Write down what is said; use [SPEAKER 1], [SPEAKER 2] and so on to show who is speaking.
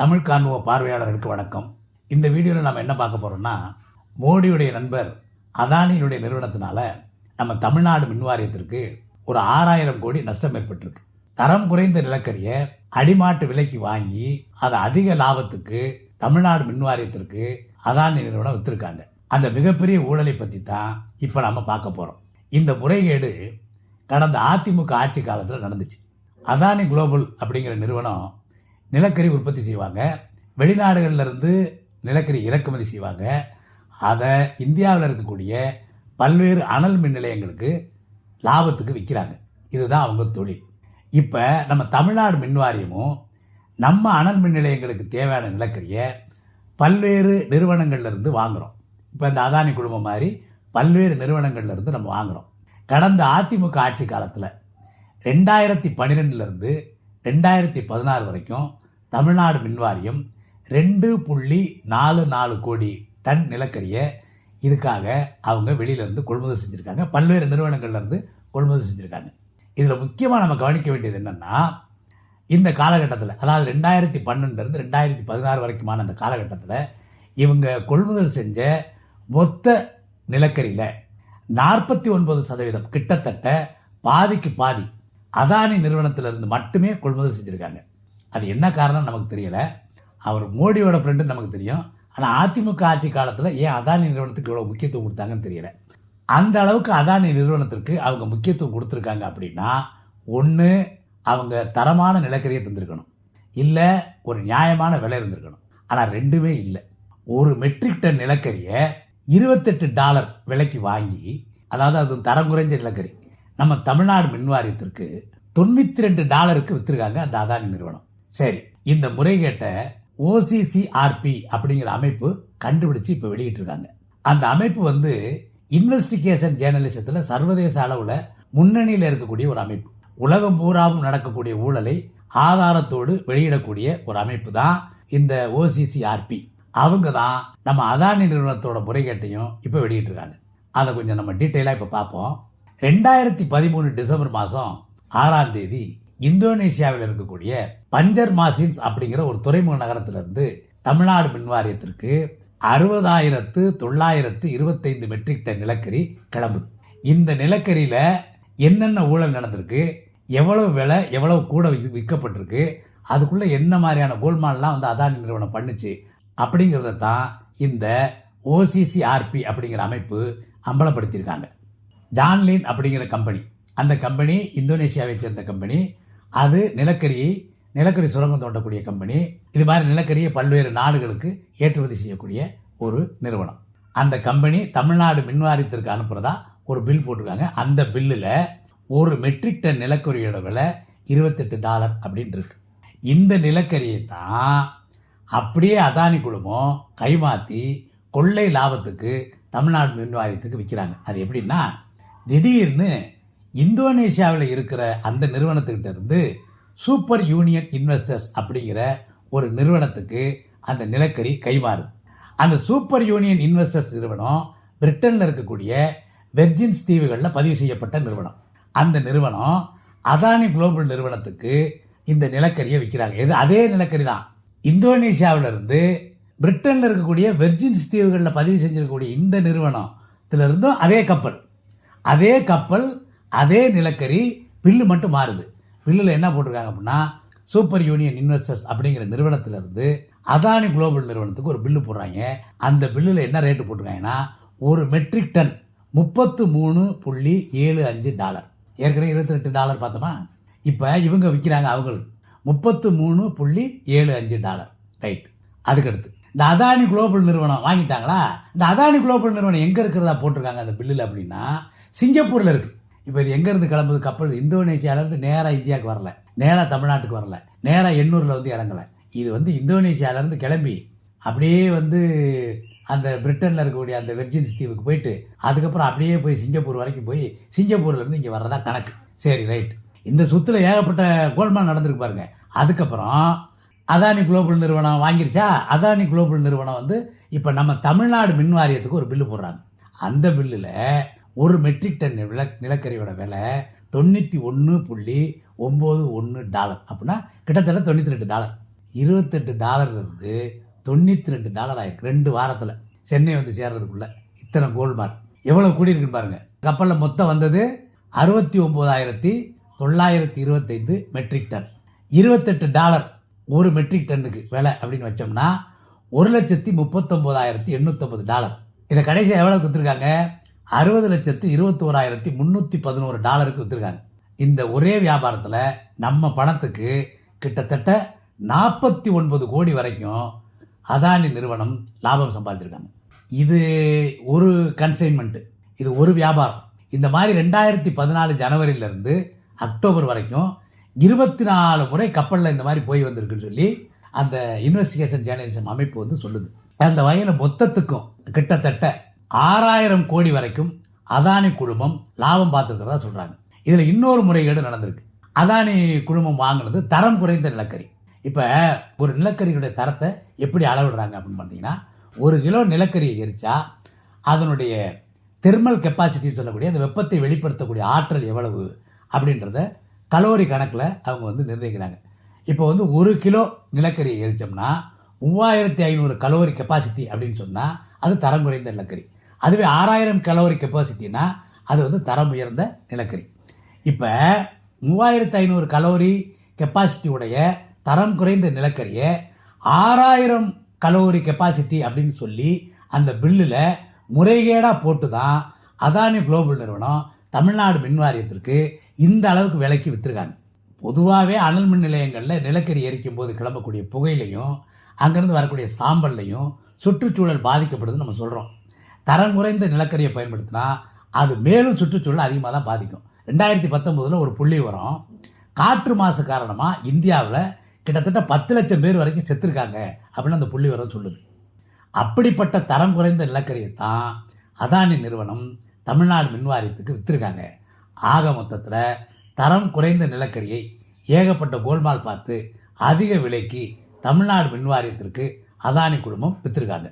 [SPEAKER 1] தமிழ் காண்புவ பார்வையாளர்களுக்கு வணக்கம். இந்த வீடியோவில் நம்ம என்ன பார்க்க போகிறோம்னா மோடியுடைய நண்பர் அதானியினுடைய நிறுவனத்தினால நம்ம தமிழ்நாடு மின்வாரியத்திற்கு ஒரு ஆறாயிரம் கோடி நஷ்டம் ஏற்பட்டிருக்கு. தரம் குறைந்த நிலக்கரியை அடிமாட்டு விலைக்கு வாங்கி அதை அதிக லாபத்துக்கு தமிழ்நாடு மின்வாரியத்திற்கு அதானி நிறுவனம் விற்றுருக்காங்க அந்த மிகப்பெரிய ஊழலை பற்றி தான் இப்போ நம்ம பார்க்க போகிறோம் இந்த முறைகேடு கடந்த அதிமுக ஆட்சி காலத்தில் நடந்துச்சு. அதானி குளோபல் அப்படிங்கிற நிறுவனம் நிலக்கரி உற்பத்தி செய்வாங்க. வெளிநாடுகளிலிருந்து நிலக்கரி இறக்குமதி செய்வாங்க. அதை இந்தியாவில் இருக்கக்கூடிய பல்வேறு அனல் மின் நிலையங்களுக்கு லாபத்துக்கு விற்கிறாங்க இதுதான் அவங்க தொழில். இப்போ நம்ம தமிழ்நாடு மின் வாரியமும் நம்ம அனல் மின் நிலையங்களுக்கு தேவையான நிலக்கரியை பல்வேறு நிறுவனங்கள்லேருந்து வாங்குகிறோம் இப்போ இந்த அதானி குழுமம் மாதிரி பல்வேறு நிறுவனங்கள்லேருந்து நம்ம வாங்குகிறோம் கடந்த அதிமுக ஆட்சி காலத்தில் ரெண்டாயிரத்தி பன்னிரெண்டுலேருந்து ரெண்டாயிரத்தி பதினாறு வரைக்கும் தமிழ்நாடு மின்வாரியம் ரெண்டு புள்ளி நாலு நாலு கோடி டன் நிலக்கரியை இதுக்காக அவங்க வெளியிலேருந்து கொள்முதல் செஞ்சுருக்காங்க. பல்வேறு நிறுவனங்கள்லேருந்து கொள்முதல் செஞ்சுருக்காங்க. இதில் முக்கியமாக நம்ம கவனிக்க வேண்டியது என்னென்னா இந்த காலகட்டத்தில் அதாவது ரெண்டாயிரத்தி பன்னெண்டுலேருந்து ரெண்டாயிரத்தி பதினாறு வரைக்குமான அந்த காலகட்டத்தில் இவங்க கொள்முதல் செஞ்ச மொத்த நிலக்கரியில் நாற்பத்தி ஒன்பது சதவீதம் கிட்டத்தட்ட பாதிக்கு பாதி அதானி நிறுவனத்திலிருந்து மட்டுமே கொள்முதல் செஞ்சுருக்காங்க. அது என்ன காரணம் நமக்கு தெரியலை. அவர் மோடியோட ஃப்ரெண்டு நமக்கு தெரியும். ஆனால் அதிமுக ஆட்சி காலத்தில் ஏன் அதானி நிறுவனத்துக்கு இவ்வளோ முக்கியத்துவம் கொடுத்தாங்கன்னு தெரியல. அந்த அளவுக்கு அதானி நிறுவனத்திற்கு அவங்க முக்கியத்துவம் கொடுத்துருக்காங்க அப்படின்னா ஒன்று அவங்க தரமான நிலக்கரியை தந்திருக்கணும். இல்லை ஒரு நியாயமான விலை இருந்திருக்கணும். ஆனால் ரெண்டுமே இல்லை. ஒரு மெட்ரிக் டன் நிலக்கரியை இருபத்தெட்டு டாலர் விலைக்கு வாங்கி அதாவது அது தரம் குறைஞ்ச நிலக்கரி நம்ம தமிழ்நாடு மின்வாரியத்திற்கு தொண்ணூற்றி ரெண்டு டாலருக்கு விற்றுருக்காங்க அந்த அதானி நிறுவனம். சரி இந்த முறைகேட்டை ஓசிசிஆர்பி அப்படிங்கிற அமைப்பு கண்டுபிடிச்சு இப்போ வெளியிட்டிருக்காங்க. அந்த அமைப்பு வந்து இன்வெஸ்டிகேஷன் ஜேர்னலிசத்தில் சர்வதேச அளவில் முன்னணியில் இருக்கக்கூடிய ஒரு அமைப்பு. உலகம் பூராவும் நடக்கக்கூடிய ஊழலை ஆதாரத்தோடு வெளியிடக்கூடிய ஒரு அமைப்பு தான் இந்த ஓசிசிஆர்பி அவங்க தான் நம்ம அதானி நிறுவனத்தோட முறைகேட்டையும் இப்போ வெளியிட்டிருக்காங்க. அதை கொஞ்சம் நம்ம டீட்டெயிலாக இப்போ பார்ப்போம் ரெண்டாயிரத்தி பதிமூணு டிசம்பர் மாதம் ஆறாம் தேதி இந்தோனேசியாவில் இருக்கக்கூடிய பஞ்சர் மாசின்ஸ் அப்படிங்கிற ஒரு துறைமுக நகரத்திலிருந்து தமிழ்நாடு மின்வாரியத்திற்கு அறுபதாயிரத்து தொள்ளாயிரத்து இருபத்தைந்து மெட்ரிக் டன் நிலக்கரி கிளம்புது. இந்த நிலக்கரியில் என்னென்ன ஊழல் நடந்திருக்கு எவ்வளவு விலை எவ்வளவு கூட விற்கப்பட்டிருக்கு அதுக்குள்ளே என்ன மாதிரியான கோல்மால்லாம் வந்து அதானி நிறுவனம் பண்ணுச்சு அப்படிங்கிறத தான் இந்த ஓசிசிஆர்பி அப்படிங்கிற அமைப்பு அம்பலப்படுத்தியிருக்காங்க. ஜான்லின் அப்படிங்கிற கம்பெனி அந்த கம்பெனி இந்தோனேசியாவை சேர்ந்த கம்பெனி அது நிலக்கரியை நிலக்கரி சுரங்கம் தோண்டக்கூடிய கம்பெனி இது மாதிரி நிலக்கரியை பல்வேறு நாடுகளுக்கு ஏற்றுமதி செய்யக்கூடிய ஒரு நிறுவனம். அந்த கம்பெனி தமிழ்நாடு மின்வாரியத்திற்கு அனுப்புகிறதா ஒரு பில் போட்டிருக்காங்க. அந்த பில்லில் ஒரு மெட்ரிக் டன் நிலக்கரியோட விலை இருபத்தெட்டு டாலர் அப்படின்ட்டு இருக்கு. இந்த நிலக்கரியை தான் அப்படியே அதானி குழுமம் கைமாற்றி கொள்ளை லாபத்துக்கு தமிழ்நாடு மின்வாரியத்துக்கு விற்கிறாங்க அது எப்படின்னா திடீர்னு இந்தோனேஷியாவில் இருக்கிற அந்த நிறுவனத்துக்கிட்ட இருந்து சூப்பர் யூனியன் இன்வெஸ்டர்ஸ் அப்படிங்கிற ஒரு நிறுவனத்துக்கு அந்த நிலக்கரி கைமாறுது. அந்த சூப்பர் யூனியன் இன்வெஸ்டர்ஸ் நிறுவனம் பிரிட்டனில் இருக்கக்கூடிய வெர்ஜின்ஸ் தீவுகளில் பதிவு செய்யப்பட்ட நிறுவனம். அந்த நிறுவனம் அதானி குளோபல் நிறுவனத்துக்கு இந்த நிலக்கரியை விற்கிறாங்க. இது அதே நிலக்கரி தான். இந்தோனேஷியாவிலிருந்து பிரிட்டனில் இருக்கக்கூடிய வெர்ஜின்ஸ் தீவுகளில் பதிவு செஞ்சிருக்கக்கூடிய இந்த நிறுவனத்துல இருந்தும் அதே கப்பல். அதே கப்பல் அதே நிலக்கரி பில்லு மட்டும் மாறுது. பில்லில் என்ன போட்டிருக்காங்க அப்படின்னா சூப்பர் யூனியன் இன்வெஸ்டர்ஸ் அப்படிங்கிற நிறுவனத்திலிருந்து அதானி குளோபல் நிறுவனத்துக்கு ஒரு பில்லு போடுறாங்க. அந்த பில்லில் என்ன ரேட்டு போட்டிருக்காங்கன்னா ஒரு மெட்ரிக் டன் முப்பத்து மூணு புள்ளி ஏழு அஞ்சு டாலர். ஏற்கனவே இருபத்தி ரெண்டு டாலர் பார்த்தோமா? இப்போ இவங்க விற்கிறாங்க அவங்களுக்கு. முப்பத்து மூணு புள்ளி ஏழு அஞ்சு டாலர். ரைட். அதுக்கடுத்து. இந்த அதானி குளோபல் நிறுவனம் வாங்கிட்டாங்களா? இந்த அதானி குளோபல் நிறுவனம் எங்கே இருக்கிறதா போட்டிருக்காங்க அந்த பில்லில் அப்படின்னா சிங்கப்பூரில் இருக்குது இப்போ இது எங்கேருந்து கிளம்புது? கப்பல் இந்தோனேஷியாவிலேருந்து நேராக இந்தியாவுக்கு வரல. நேராக தமிழ்நாட்டுக்கு வரல. நேராக எண்ணூரில் வந்து இறங்கலை. இது வந்து இந்தோனேஷியாவிலேருந்து கிளம்பி அப்படியே வந்து அந்த பிரிட்டனில் இருக்கக்கூடிய அந்த வெர்ஜின்ஸ் தீவுக்கு போயிட்டு அதுக்கப்புறம் அப்படியே போய் சிங்கப்பூர் வரைக்கும் போய் சிங்கப்பூர்லேருந்து இங்கே வர்றதா கணக்கு. சரி ரைட் இந்த சுற்றில் ஏகப்பட்ட கோல்மால் நடந்திருக்கு பாருங்க. அதுக்கப்புறம் அதானி குளோபல் நிறுவனம் வாங்கிருச்சா? அதானி குளோபல் நிறுவனம் வந்து இப்போ நம்ம தமிழ்நாடு மின் வாரியத்துக்கு ஒரு பில்லு போடுறாங்க. அந்த பில்லில் ஒரு மெட்ரிக் டன் நில நிலக்கரியோட விலை தொண்ணூற்றி ஒன்று புள்ளி ஒம்பது ஒன்று டாலர் அப்படின்னா கிட்டத்தட்ட தொண்ணூற்றி ரெண்டு டாலர் இருபத்தெட்டு டாலர் இருந்து தொண்ணூற்றி ரெண்டு டாலர் ஆயிருக்கு ரெண்டு வாரத்தில். சென்னை வந்து சேர்றதுக்குள்ள இத்தனை கோல்மார்க் எவ்வளோ கூடியிருக்குன்னு பாருங்க. கப்பலில் மொத்தம் வந்தது அறுபத்தி ஒம்போதாயிரத்தி தொள்ளாயிரத்தி இருபத்தைந்து மெட்ரிக் டன் இருபத்தெட்டு டாலர் ஒரு மெட்ரிக் டன்னுக்கு விலை அப்படின்னு வச்சோம்னா ஒரு லட்சத்தி முப்பத்தொம்போதாயிரத்தி எண்ணூற்றம்பது டாலர் இதை கடைசியாக எவ்வளோ கொடுத்துருக்காங்க? அறுபது லட்சத்து இருபத்தோராயிரத்தி முந்நூற்றி பதினோரு டாலருக்கு விற்றுருக்காங்க இந்த ஒரே வியாபாரத்தில் நம்ம பணத்துக்கு கிட்டத்தட்ட நாற்பத்தி ஒன்பது கோடி வரைக்கும் அதானி நிறுவனம் லாபம் சம்பாதிச்சிருக்காங்க. இது ஒரு கன்சைன்மெண்ட்டு இது ஒரு வியாபாரம். இந்த மாதிரி ரெண்டாயிரத்தி பதினாலு ஜனவரியிலேருந்து அக்டோபர் வரைக்கும் இருபத்தி நாலு முறை கப்பலில் இந்த மாதிரி போய் வந்திருக்குன்னு சொல்லி அந்த இன்வெஸ்டிகேஷன் ஜேர்னலிசம் அமைப்பு வந்து சொல்லுது. அந்த வகையில் மொத்தத்துக்கும் கிட்டத்தட்ட ஆறாயிரம் கோடி வரைக்கும் அதானி குழுமம் லாபம் பார்த்துருக்கிறதா சொல்கிறாங்க இதில் இன்னொரு முறைகேடு நடந்திருக்கு. அதானி குழுமம் வாங்கினது தரம் குறைந்த நிலக்கரி. இப்போ ஒரு நிலக்கரியுடைய தரத்தை எப்படி அளவிடுறாங்க அப்படின்னு பார்த்தீங்கன்னா ஒரு கிலோ நிலக்கரியை எரிச்சா அதனுடைய தெர்மல் கெப்பாசிட்டின்னு சொல்லக்கூடிய அந்த வெப்பத்தை வெளிப்படுத்தக்கூடிய ஆற்றல் எவ்வளவு அப்படின்றத கலோரி கணக்கில் அவங்க வந்து நிர்ணயிக்கிறாங்க. இப்போ வந்து ஒரு கிலோ நிலக்கரியை எரிச்சோம்னா மூவாயிரத்தி ஐநூறு கலோரி கெப்பாசிட்டி அப்படின்னு சொன்னால் அது தரம் குறைந்த நிலக்கரி. அதுவே ஆறாயிரம் கலோரி கெப்பாசிட்டினா அது வந்து தரம் உயர்ந்த நிலக்கரி. இப்போ மூவாயிரத்து ஐநூறு கலோரி கெப்பாசிட்டி உடைய தரம் குறைந்த நிலக்கரியை ஆறாயிரம் கலோரி கெப்பாசிட்டி அப்படின்னு சொல்லி அந்த பில்லில் முறைகேடாக போட்டு தான் அதானி குளோபல் நிறுவனம் தமிழ்நாடு மின் வாரியத்திற்கு இந்த அளவுக்கு விலைக்கு விற்றுருக்காங்க பொதுவாகவே அனல் மின் நிலையங்களில் நிலக்கரி எரிக்கும் போது கிளம்பக்கூடிய புகையிலையும் அங்கேருந்து வரக்கூடிய சாம்பல்லையும் சுற்றுச்சூழல் பாதிக்கப்படுதுன்னு நம்ம சொல்கிறோம் தரம் குறைந்த நிலக்கரியை பயன்படுத்தினா அது மேலும் சுற்றுச்சூழல் அதிகமாக தான் பாதிக்கும். ரெண்டாயிரத்தி பத்தொம்போதில் ஒரு புள்ளி வரும். காற்று மாசு காரணமாக இந்தியாவில் கிட்டத்தட்ட பத்து லட்சம் பேர் வரைக்கும் செத்துருக்காங்க அப்படின்னு அந்த புள்ளி வரம் சொல்லுது. அப்படிப்பட்ட தரம் குறைந்த நிலக்கரியை தான் அதானி நிறுவனம் தமிழ்நாடு மின்வாரியத்துக்கு விற்றுருக்காங்க ஆக மொத்தத்தில் தரம் குறைந்த நிலக்கரியை ஏகப்பட்ட கோல்மால் பார்த்து அதிக விலைக்கு தமிழ்நாடு மின்வாரியத்திற்கு அதானி குடும்பம் விற்றுருக்காங்க